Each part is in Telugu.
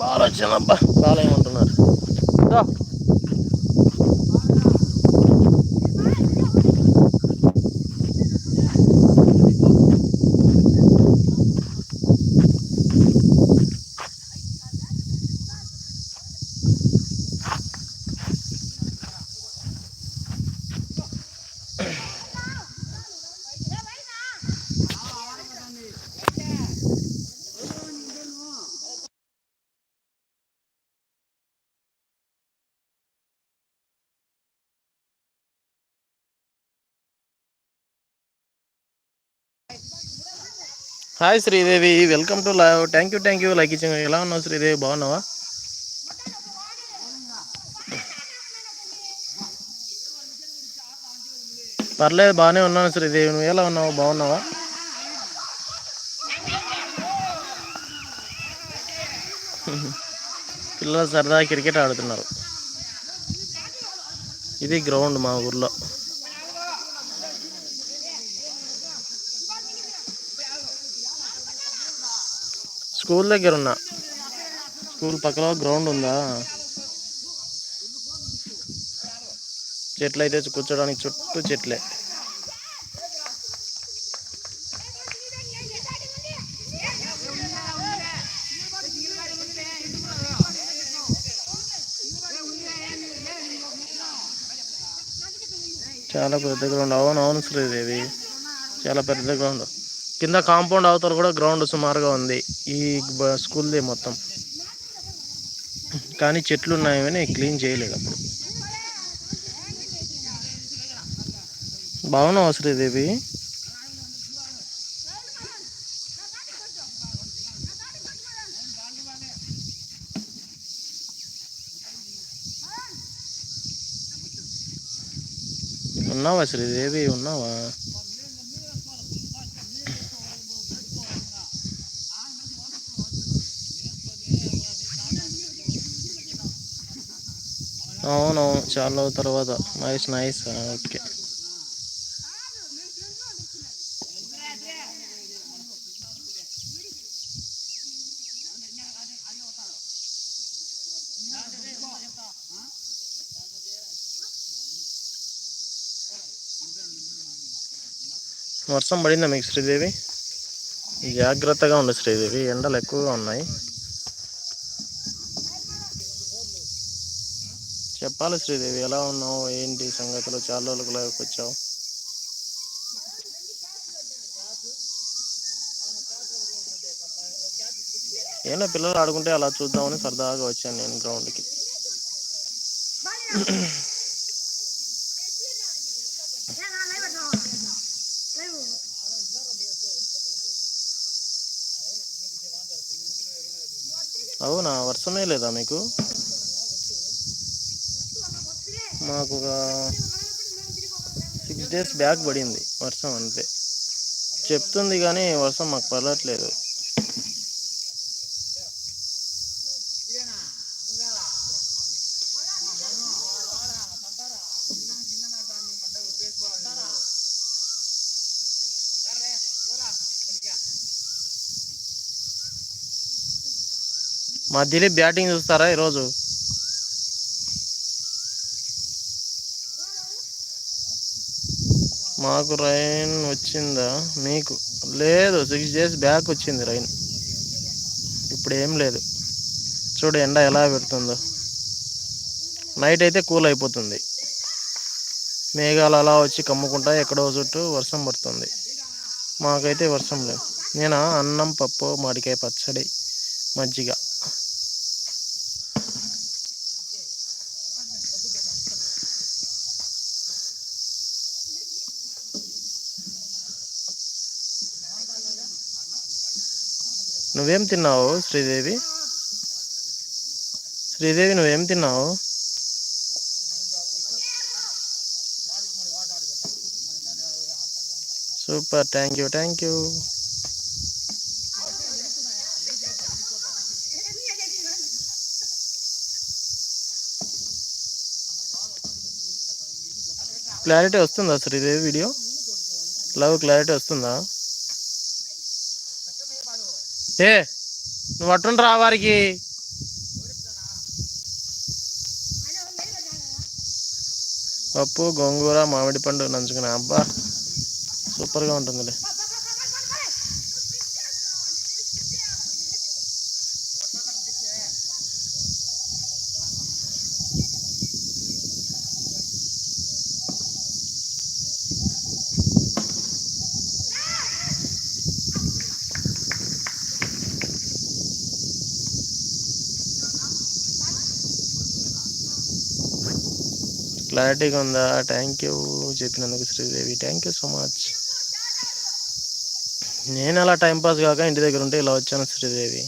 బాగా వచ్చానబ్బా బాగా ఏమంటున్నారు hi Sridevi welcome to live thank you thank you like itching ఎలా ఉన్నావు శ్రీదేవి బాగున్నావా? పర్లేదు బాగానే ఉన్నాను శ్రీదేవి నువ్వు ఎలా ఉన్నావు? బాగున్నావా? పిల్లలు సరదా క్రికెట్ ఆడుతున్నారు. ఇది గ్రౌండ్ మా ఊర్లో. స్కూల్ దగ్గర ఉన్నా. స్కూల్ పక్కన గ్రౌండ్ ఉందా? చెట్లు అయితే కూర్చోడానికి చుట్టూ చెట్లే. చాలా పెద్ద గ్రౌండ్ అవును అవును శ్రీదేవి. చాలా పెద్ద గ్రౌండ్ కింద కాంపౌండ్ అవతల కూడా గ్రౌండ్ సుమారుగా ఉంది. ఈ బ- స్కూల్ది మొత్తం. కానీ చెట్లు ఉన్నాయని క్లీన్ చేయలేదు అప్పుడు. బాగున్నావా శ్రీదేవి? ఉన్నావా శ్రీదేవి? ఉన్నావా? అవునవును చాలా తర్వాత. Nice nice okay. వర్షం పడిందా మీకు శ్రీదేవి? జాగ్రత్తగా ఉండు శ్రీదేవి ఎండలు ఎక్కువగా ఉన్నాయి. చెప్పాలి శ్రీదేవి ఎలా ఉన్నావు? ఏంటి సంగతులు? చాలా రోజులకు లైవ్కి వచ్చావు. ఏమైనా పిల్లలు ఆడుకుంటే అలా చూద్దామని సరదాగా వచ్చాను నేను గ్రౌండ్కి. అవునా? వర్షమే లేదా మీకు? మాకు ఒక సిక్స్ డేస్ బ్యాక్ పడింది వర్షం అంతే. చెప్తుంది కానీ వర్షం మాకు పడట్లేదు. మా బ్యాటింగ్ చూస్తారా ఈరోజు? మాకు రైన్ వచ్చిందా? మీకు. లేదు సిక్స్ డేస్ బ్యాక్ వచ్చింది రైన్. ఇప్పుడు ఏం లేదు. చూడు ఎండ ఎలా పెడుతుందో. నైట్ అయితే కూల్ అయిపోతుంది. మేఘాలు అలా వచ్చి కమ్ముకుంటా ఎక్కడో చుట్టూ వర్షం పడుతుంది. మాకైతే వర్షం లేదు. నేను అన్నం పప్పు మాడికాయ పచ్చడి మజ్జిగ. నువ్వేం తిన్నావు శ్రీదేవి? శ్రీదేవి నువ్వేం తిన్నావు? Super thank you thank you. Clarity వస్తుందా శ్రీదేవి వీడియో? లవ్ క్లారిటీ వస్తుందా? ఏ నువ్వు అట్టుండ్రా వారికి. పప్పు గోంగూర మామిడి పండు నంచుకున్నా అబ్బా సూపర్గా ఉంటుందిలే. క్లారిటీగా ఉందా? థ్యాంక్ యూ చెప్పినందుకు Sridevi. Thank you so much నేను అలా టైంపాస్ కాక ఇంటి దగ్గర ఉంటే ఇలా వచ్చాను శ్రీదేవి.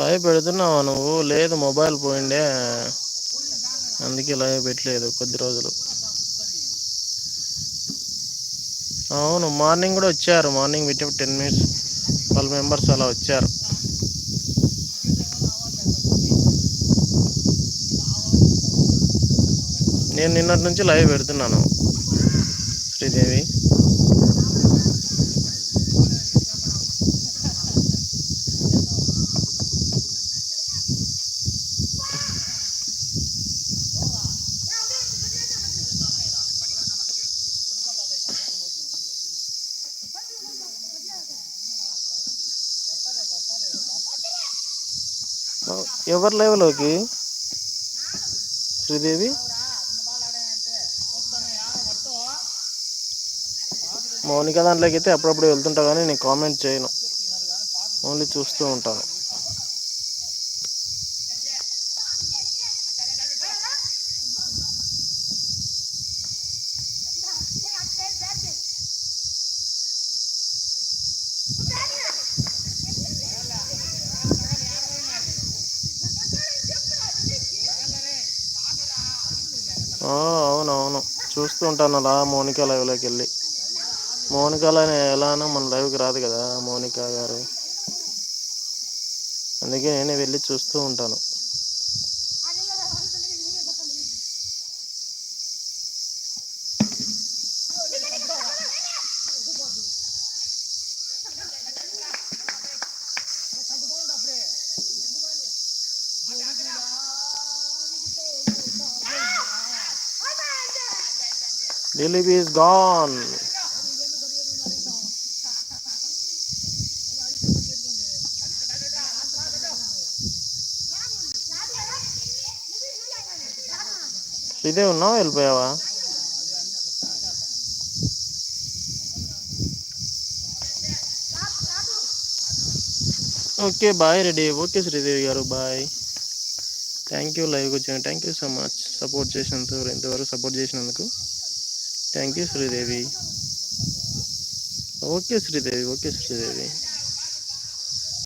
లైవ్ పెడుతున్నావా నువ్వు? లేదు మొబైల్ పోయిండే అందుకే ఇలాగే పెట్టలేదు కొద్ది రోజులు. అవును మార్నింగ్ కూడా వచ్చారు. మార్నింగ్ పెట్టి టెన్ మినిట్స్ ట్వెల్వ్ మెంబర్స్ అలా వచ్చారు. నేను నిన్నటి నుంచి లైవ్ పెడుతున్నాను శ్రీదేవి. ఎవరి లెవెల్లోకి? శ్రీదేవి? మౌనిక దాంట్లోకి అయితే అప్పుడప్పుడు వెళ్తుంటా కానీ నేను కామెంట్ చేయను. ఓన్లీ చూస్తూ ఉంటాను. అవునవును. చూస్తూ ఉంటాను అలా మోనికా లైవ్లోకి వెళ్ళి. మౌనిక ఎలానో మన లైవ్కి రాదు కదా మోనికా గారు. అందుకే నేనే వెళ్ళి చూస్తూ ఉంటాను. దిలీప్ ఈస్ గాన్ ఇదే ఉన్నావు? వెళ్ళిపోయావా? Okay bye ready. Okay Sridevi garu bye. Thank you లైవ్కి వచ్చాను thank you so much support చేసినందుకు ఇంతవరకు సపోర్ట్ చేసినందుకు. Thank you Sridevi okay Sridevi okay Sridevi